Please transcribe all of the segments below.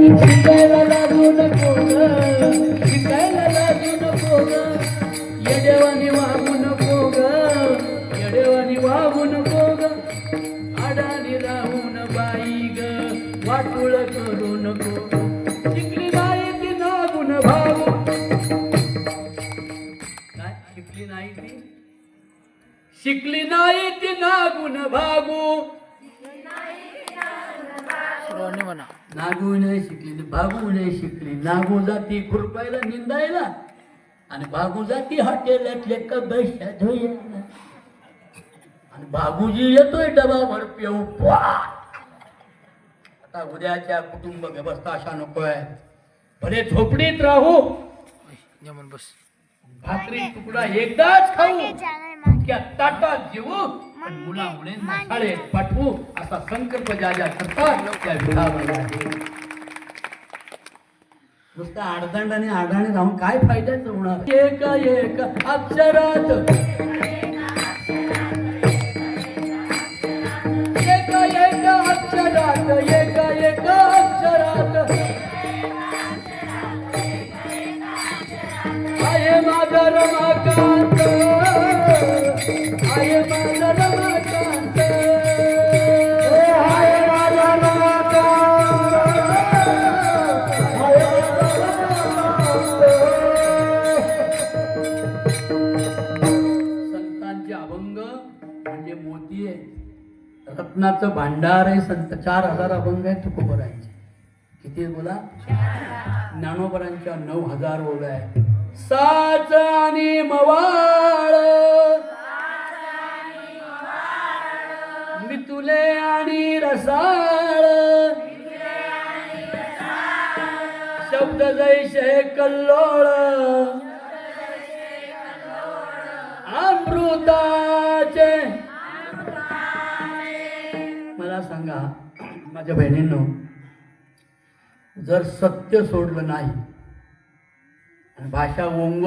शिकायला लागू नको ग. शिकायला लागू नको ग. येडेवानी वागू नको ग. येडेवानी वागू नको अडाणी राहून बाई ग. वाटूळ करू नको. शिकली नाही ती नागून भाऊ काय? शिकली नाही ती? शिकली नाही ती नागून भागू. सर्वांनी म्हणा. नागू नाही शिकली भागू नाही शिकली. नागू जाती खुरपायला निंदायला आणि भागू जाती हॉटेलातले कबशा धुयाला आणि भागूजी येतोय डबा भर पिऊ आता उद्याच्या कुटुंब व्यवस्था अशा नकोय भले झोपडीत राहू. बस. भाकरी तुकडा एकदाच खाऊ. ताटात जेवू. पण मुला पाठवू असा संकल्प ज्या ज्या करतात त्या विधावाला आहे नुसतं आडदांड आणि आडाणी राहून काय फायद्याचं होणार? एका एक अक्षरात. एका एका आहे भांडार आहे संत. चार हजार अभंग आहे तुकोबरांचे. किती बोला? ज्ञानोबरांच्या नऊ हजार ओळ आहे साच आणि मवाळ. मितुले आणि रसाळ. शब्द जैसे कल्लोळ. अमृता मला सांगा माझ्या बहिणींनो जर सत्य सोडलं नाही भाषा ओंग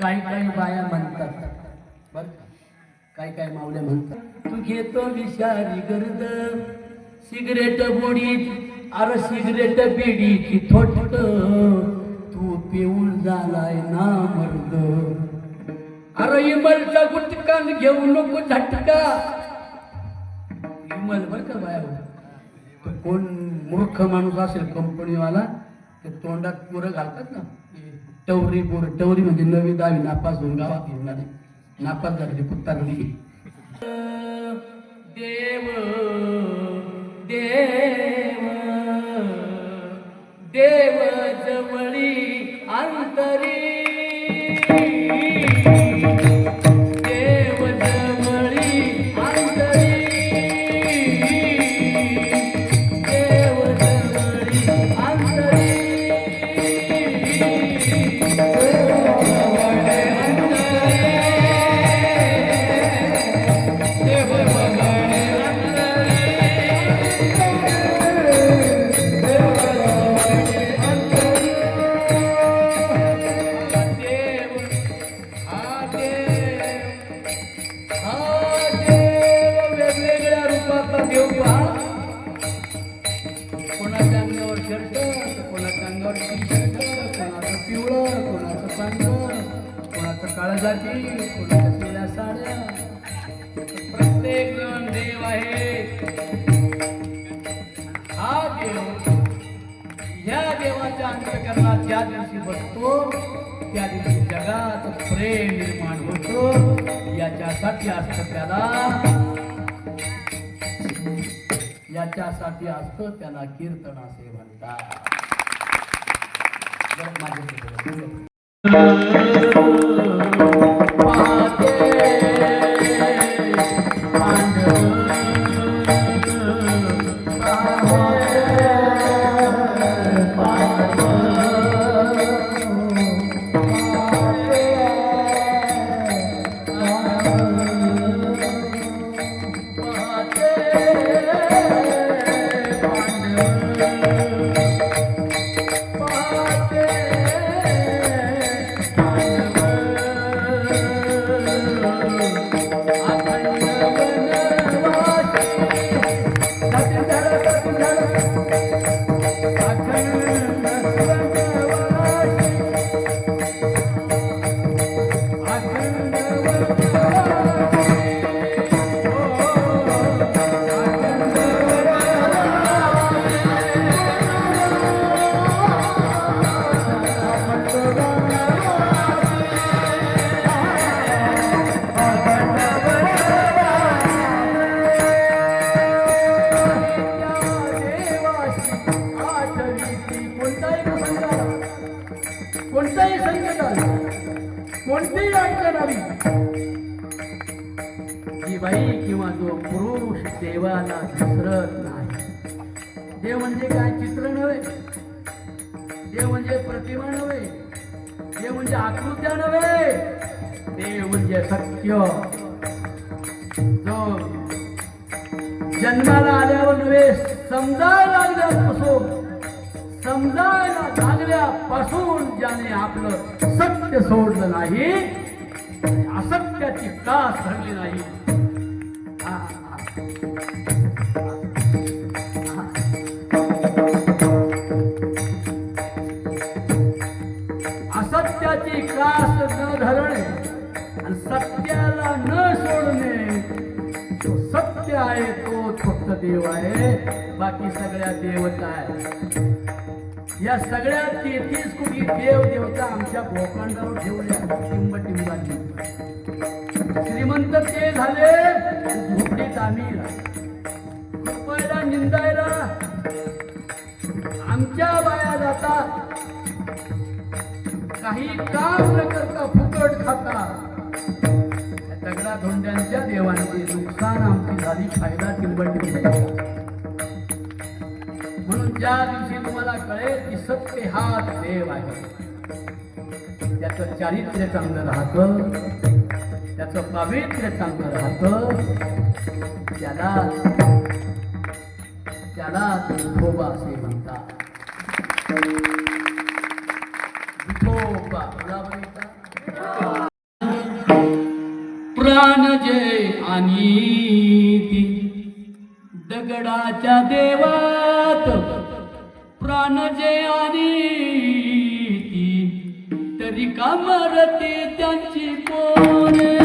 काही काही बाया म्हणतात. बर काय काय मावल्या म्हणतात? तू घेतो विषारी गर्द सिगरेट बोडीत अरे सिगरेट बिडीची थोटत. तू पिऊन झालाय ना मर्द. अरे इमलचा गुटकान घेऊ नको झटका. इमल बर का बाया तो कोण मूर्ख माणूस असेल कंपनीवाला ते तोंडात पोरं घालतात ना? टवरी पोर टवरी म्हणजे नवी दहावी नापास होऊन गावात येऊन आली झालेली कुत्ता कुत्तारली देव देव देव जवळी अंतरी वेगवेगळ्या रूपाचा देव पहा. कोणाच्या अंगावर शर्ट कोणाच्या अंगावर टी शर्ट कोणाचं पिवळं कोणाचं पांढरं कोणाचं काळं जाती कोणाच्या पिवळ्या साड्या. प्रत्येक जण देव आहे. हा देव ह्या देवाच्या अंतकरणात ज्या दिवशी बसतो त्या दिवशी जगात प्रेम निर्माण होतो. याच्यासाठी असतं त्याला. याच्यासाठी असतं त्याला कीर्तन असे म्हणतात. बरं, कोणतीही अडचण जी बाई किंवा जो पुरुष देवाला विसरत नाही. देव म्हणजे काय? चित्र नव्हे. देव म्हणजे प्रतिमा नव्हे. देव म्हणजे आकृत्या नव्हे. देव म्हणजे सत्य. जो जन्माला आल्यावर नव्हे समजायला लागल्यापासून समजायला लागल्यापासून ज्याने आपलं सत्य सोडलं नाही असत्याची कास धरली नाही. असत्याची कास न धरणे आणि सत्याला न सोडणे जो सत्य आहे तो फक्त देव आहे. बाकी सगळ्या देवता आहे या सगळ्या तेहतीस कोटी देव देवता आमच्या भोकांडावर ठेवल्या टिंब टिंबांनी श्रीमंत ते झाले आणि झोपडीत आम्ही रुपयाला निंदायला आमच्या बाया जातात काही काम न करता फुकट खाता. त्या दगडा धोंड्यांच्या देवांचे नुकसान आमची झाली फायदा टिंबट त्या दिवशी तुम्हाला कळेल की सत्य हा देव आहे. त्याचं चारित्र्य चांगलं राहतं त्याचं पावित्र्य चांगलं राहतं त्याला त्याला विठोबा असे म्हणतात. विठोबा प्राण जय आणि दगडाच्या देवा मान जय आणि ती. तरी का मरते त्यांची कोण?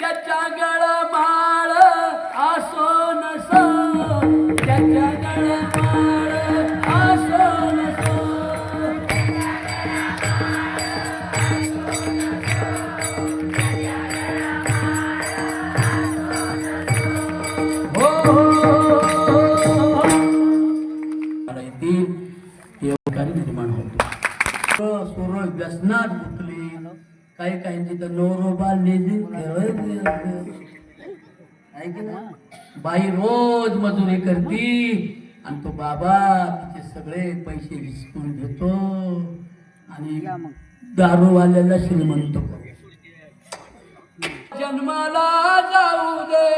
ಚಗಳ ಮಾ काही काहींची तर लेझिम ना बाई रोज मजुरी करती आणि तो बाबा तिचे सगळे पैसे हिसकून घेतो आणि दारूवाल्याला श्रीमंत करतो. जन्माला जाऊ दे.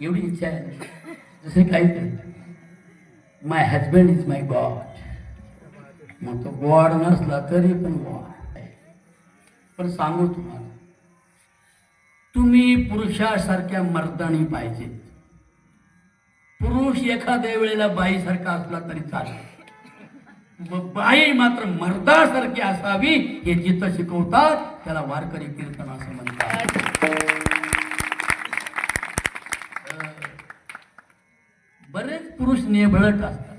एवढी इच्छा आहे. जसे काही my husband is my god मग तो गॉड नसला तरी पण गॉड पण सांगू तुम्हाला तुम्ही पुरुषासारख्या मर्दानी पाहिजेत. पुरुष एखाद्या वेळेला बाईसारखा असला तरी चालेल. बाई मात्र मर्दासारखी असावी हे जिथं शिकवतात त्याला वारकरी कीर्तन असं म्हणतात. पुरुष नेभळट असतात.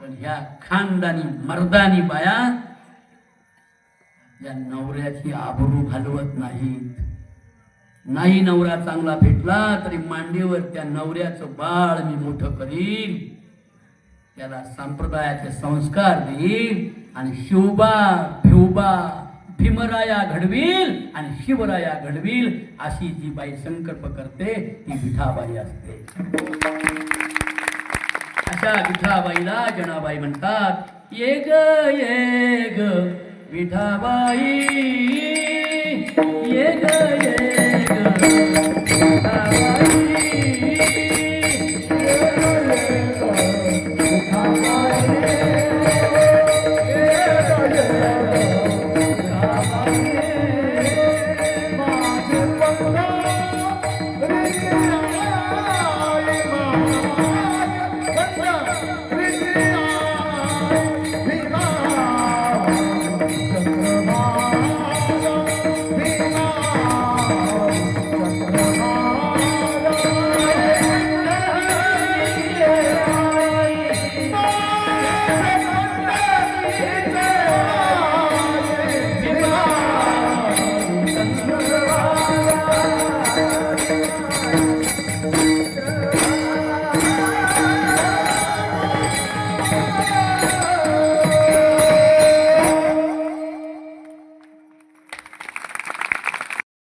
पण ह्या खानदानी मर्दानी बाया या नवऱ्याची आबरू घालवत नाहीत. नाही नवरा चांगला भेटला तरी मांडीवर त्या नवऱ्याचं बाळ मी मोठं करीन. त्याला संप्रदायाचे संस्कार देईल आणि शिवबा भिवबा भीमराया घडवील आणि शिवराया घडवील अशी जी बाई संकल्प करते ती विठाबाई असते. अशा विठाबाईला जनाबाई म्हणतात ये ग ये ग विठाबाई ये ग ये ग विठाबाई.